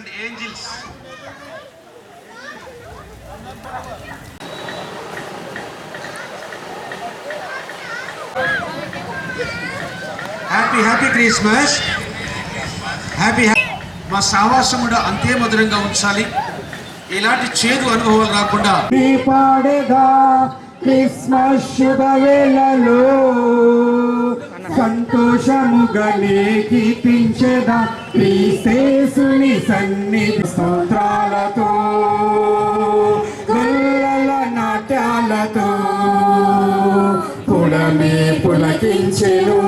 and angels. Happy happy Christmas happy మా సావాసం కూడా అంతే మధురంగా ఉంచాలి. ఇలాంటి చేదు అనుభవాలు రాకుండా. పాడేగా క్రిస్మస్ శుభవేళలో. సంతోషముగా నీ కీర్తించేదా క్రీస్తేసుని సన్నిధి స్తోత్రాలతో గొల్లల నాట్యాలతో పులమే పులకించెను.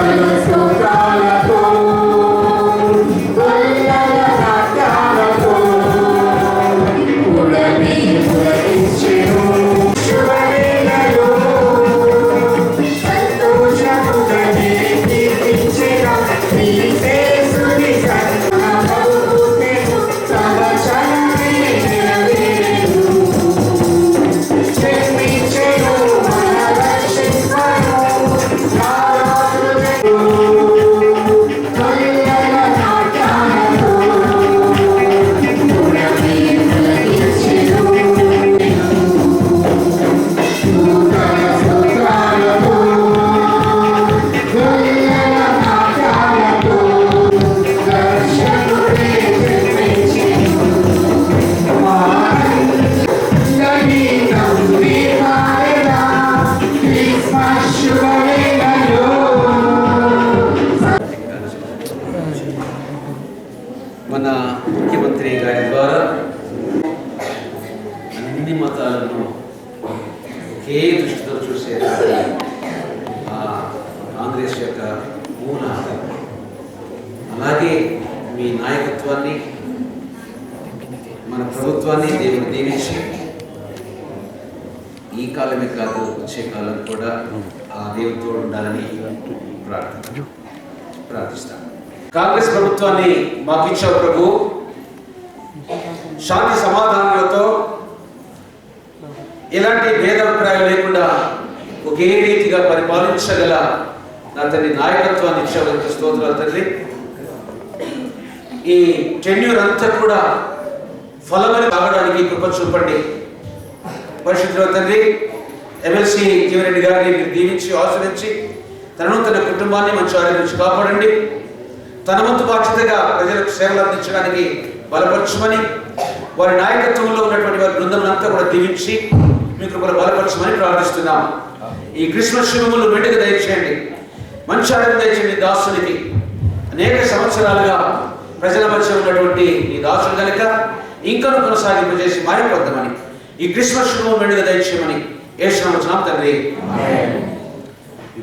మన కాంగ్రెస్ యొక్క మూల అలాగే మీ నాయకత్వాన్ని మన ప్రభుత్వాన్ని దేవుడు దీవించి ఈ కాలమే కాదు వచ్చే కాలం కూడా ఆ దేవుతో ఉండాలని ప్రార్థన ప్రార్థిస్తాను కాంగ్రెస్ ప్రభుత్వాన్ని మాకు ఇచ్చావు ప్రభు. శాంతి సమాధానాలతో ఎలాంటి భేదాభిప్రాయాలు లేకుండా ఒకే రీతిగా పరిపాలించగల నా తల్లి నాయకత్వాన్ని ఇచ్చేవారికి స్తోత్రాలు తల్లి. ఈ టెన్యూర్ అంతా కూడా ఫలమని కావడానికి కృప చూపండి. పరిశుద్ధుల తండ్రి ఎమ్మెల్సీ జీవరెడ్డి గారిని మీరు దీవించి ఆశ్రయించి తనను తన కుటుంబాన్ని మంచి ఆరోగ్యం నుంచి కాపాడండి. తన వంతు బాధ్యతగా ప్రజలకు సేవలు అందించడానికి బలపరచమని వారి నాయకత్వంలో ఉన్నటువంటి వారి బృందం అంతా కూడా దీవించి మీ కృపలు బలపరచమని ప్రార్థిస్తున్నాం. ఈ క్రిస్మస్ శుభములు మెండుగా దయచేయండి. మంచి ఆరోగ్యం దయచేయండి ఈ దాసునికి అనేక సంవత్సరాలుగా ప్రజల మధ్య ఉన్నటువంటి ఈ దాసులు కనుక ఇంకా కొనసాగింపు చేసి మారిపోద్దామని ఈ క్రిస్మస్ శుభం మెండుగా దయచేయమని ఏసునామం తండ్రి.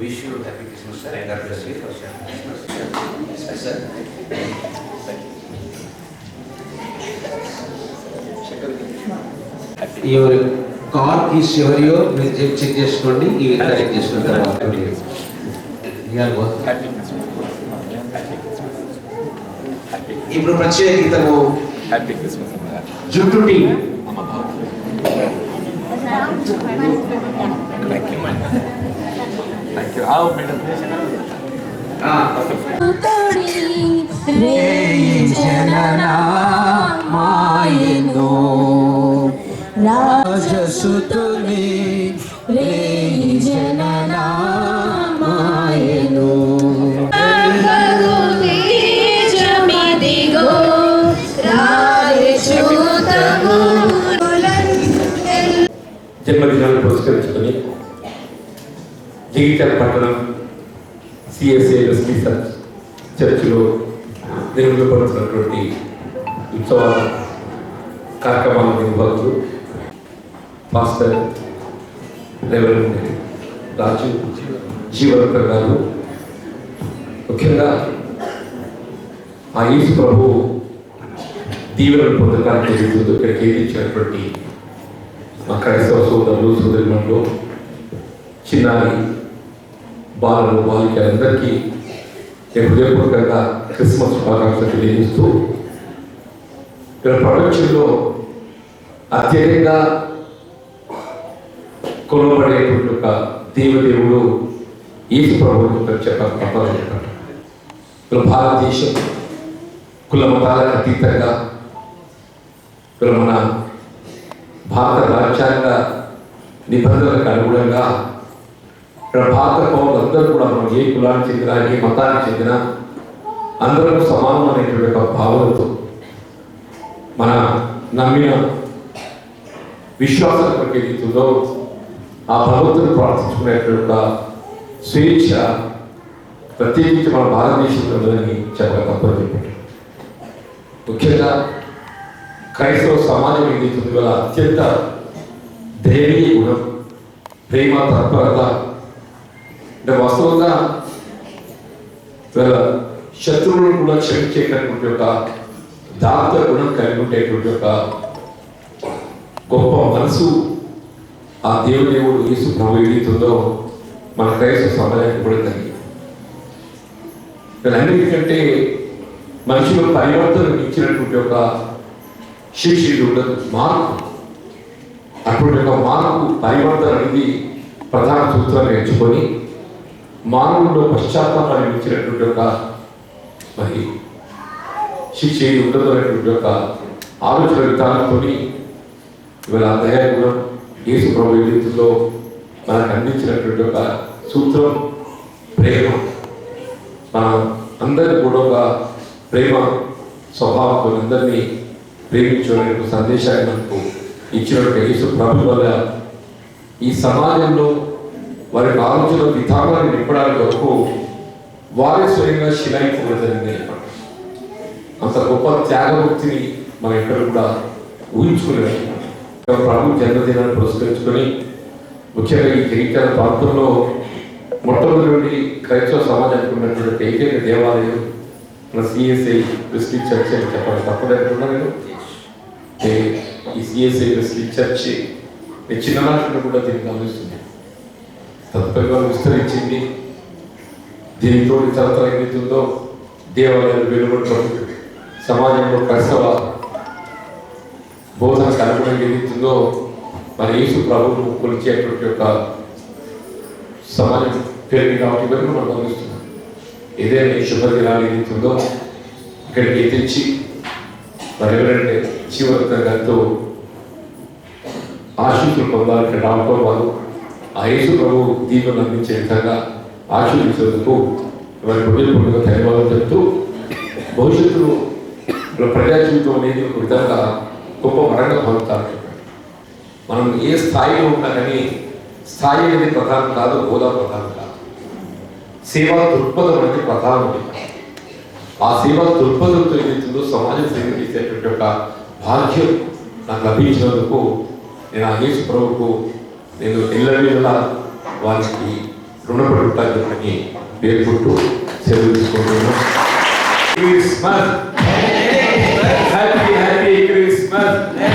Wish you happy Christmas sir God bless you for Christmas sir ఎవరి? కార్ కీస్ ఎవరియో మీరు చెక్ చెక్ చేసుకోండి ఇవి కరెక్ట్ చేసుకున్న తర్వాత. ఇప్పుడు ప్రత్యేక గీతము జుట్టు టీ. మాయను. రాజసుతుని రేయి జననామాయను. జన్మదినాన్ని పురస్కరించుకొని జిగిచర్ పట్టణం సిఎస్ఏ స్పీసర్ చర్చిలో నిర్వహించబడుతున్నటువంటి ఉత్సవాల కార్యక్రమాల నిర్వాహకులు మాస్టర్ రెవరెండ్ రాజు. జీవనకర్ గారు ముఖ్యంగా ఆ యేసు ప్రభు దీవెనలు పొందడానికి జరుగుతుందో ఇక్కడికి ఏదించినటువంటి మా క్రైస్తవ సోదరులు సోదరులలో చిన్నారి బాలలు బాలికలందరికీ నేను హృదయపూర్వకంగా క్రిస్మస్ శుభాకాంక్షలు తెలియజేస్తూ ఇక్కడ ప్రపంచంలో అత్యధికంగా కొలవబడేటువంటి ఒక దేవదేవుడు ఏసు ప్రభుత్వం చెప్పాలి తప్పదు చెప్పాలి. ఇక్కడ భారతదేశం కుల మతాలకు అతీతంగా ఇక్కడ మన భారత రాజ్యాంగ నిబంధనలకు అనుగుణంగా ఇక్కడ భారత పౌరులందరూ కూడా మనం ఏ కులానికి చెందిన ఏ మతానికి చెందిన అందరూ సమానం అనేటువంటి ఒక భావనతో మన నమ్మిన విశ్వాసం కొరకు ఆ భగవంతుని ప్రార్థించుకునే యొక్క స్వేచ్ఛ ప్రత్యేకించి మన భారతదేశంలో ఉందని చెప్పక తప్పని చెప్పారు ముఖ్యంగా క్రైస్తవ సమాజం ఏదైతుంది వల్ల అత్యంత దైవీయ గుణం ప్రేమ తత్పరత. అంటే వాస్తవంగా శత్రువులను కూడా క్షమించేటటువంటి ఒక దాంత గుణం కలిగి ఉండేటువంటి ఒక గొప్ప మనసు ఆ దేవుడు దేవుడు యేసు ప్రభు ఏదైతుందో మన క్రైస్తవ సమాజానికి కూడా కలిగి వీళ్ళన్నిటికంటే మనుషులు పరివర్తన ఇచ్చినటువంటి ఒక శిక్షిడు ఉండదు. మార్పు. అటువంటి ఒక మార్పు పరివర్తన అనేది ప్రధాన సూత్రాన్ని ఎంచుకొని మానవుల్లో పశ్చాత్తాపాన్ని ఇచ్చినటువంటి ఒక మరి శిక్ష ఉండదు అనేటువంటి ఒక ఆలోచన విధానంతో ఇవాళ దయా గుణం యేసు ప్రభు ఏదైతుందో మనకు అందించినటువంటి ఒక సూత్రం ప్రేమ. మన అందరినీ కూడా ఒక ప్రేమ స్వభావంతో అందరినీ ప్రేమించుకునే ఒక సందేశాన్ని మనకు ఇచ్చినటువంటి యేసు ప్రభు వల్ల ఈ సమాజంలో వారి ఆలోచన విధానాన్ని నింపడానికి వరకు వారే స్వయంగా శిలాయించడం జరిగింది అంత గొప్ప త్యాగభక్తిని మనం ఎక్కడ కూడా ఊహించుకోలేము. ప్రభు జన్మదినాన్ని పురస్కరించుకొని ముఖ్యంగా ఈ జగిత్యాల ప్రాంతంలో మొట్టమొదటి క్రైస్తవ సమాజానికి ఉన్నటువంటి ఏకైక దేవాలయం మన సిఎస్ఐ క్రిస్టియన్ చర్చ్ అని చెప్పాలి. తప్పలేకుండా నేను ఈ సిఎస్ఐ క్రిస్టియన్ చర్చ్ నేను చిన్ననాటి కూడా దీన్ని గమనిస్తుంది. తదుపరిగా విస్తరించింది. దీనితో తరతర ఏమవుతుందో దేవాలయాలు వెలువడటం సమాజంలో క్రైస్తవ బోధన కనుగొనడం జరుగుతుందో మరి యేసు ప్రభువును కొలిచేటువంటి యొక్క సమాజం పెరిగి కాబట్టి ఇవన్నీ మనం గమనిస్తున్నాం. ఏదైనా ఈ శుభదినాలు ఏదైతుందో ఇక్కడికి తెచ్చి మరి ఎవరంటే జీవన ఆశీస్సులు పొందాలి రావటం వారు ఆ యేసు ప్రభు దీపం అందించే విధంగా ఆశీర్వించేందుకు వారి హృదయపూర్వక ధన్యవాదాలు చెప్తూ భవిష్యత్తులో ప్రజా జీవితం అనేది ఒక విధంగా గొప్ప వరంగా పొందుతారు మనం ఏ స్థాయిలో ఉన్నా స్థాయి అనేది ప్రధానం కాదు హోదా ప్రధానం కాదు. సేవా దృక్పథం అనేది ప్రధానం ఆ సేవా దృక్పథంతో ఏదైతుందో సమాజం సేవ చేసేటువంటి ఒక భాగ్యం నాకు లభించినందుకు నేను ఆ యేసు ప్రభువుకు నేను ఇళ్ళ వారికి రుణపడి ఉంటానని పేర్కొంటూ సెలవు తీసుకుంటున్నాను. Christmas happy happy Christmas